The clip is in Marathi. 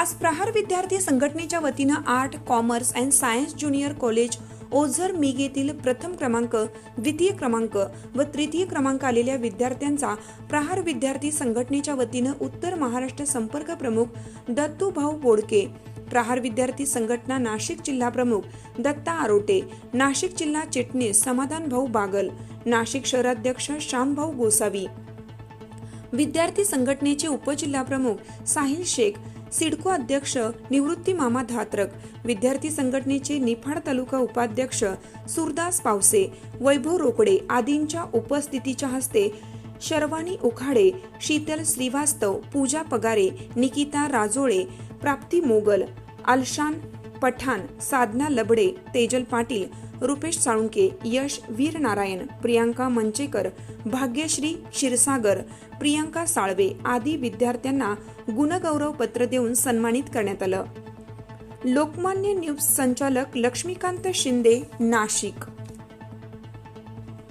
आज प्रहार विद्यार्थी संघटनेच्या वतीनं art commerce and science junior college Ojhar MIG येथील प्रथम क्रमांक द्वितीय क्रमांक व तृतीय क्रमांक आलेल्या विद्यार्थ्यांचा प्रहार विद्यार्थी संघटनेच्या वतीनं उत्तर महाराष्ट्र संपर्क प्रमुख दत्तू भाऊ बोडके प्रहार विद्यार्थी संघटना नाशिक जिल्हा प्रमुख दत्ता आरोटे नाशिक जिल्हा चिटणीस समाधान भाऊ बागल नाशिक शहराध्यक्ष श्यामभाऊ गोसावी. विद्यार्थी संघटनेचे उपजिल्हाप्रमुख साहिल शेख सिडको अध्यक्ष निवृत्ती मामा धात्रक विद्यार्थी संघटनेचे निफाड तालुका उपाध्यक्ष सुरदास पावसे वैभव रोकडे आदींच्या उपस्थितीच्या हस्ते शर्वानी उखाडे शीतल श्रीवास्तव पूजा पगारे निकिता राजोळे प्राप्ती मोगल आलशान पठाण साधना लबडे तेजल पाटील रुपेश साळुंके यश वीर नारायण प्रियांका मंचेकर भाग्यश्री क्षीरसागर प्रियांका साळवे आदी विद्यार्थ्यांना गुणगौरव पत्र देऊन सन्मानित करण्यात आलं. लोकमान्य न्यूज संचालक लक्ष्मीकांत शिंदे नाशिक.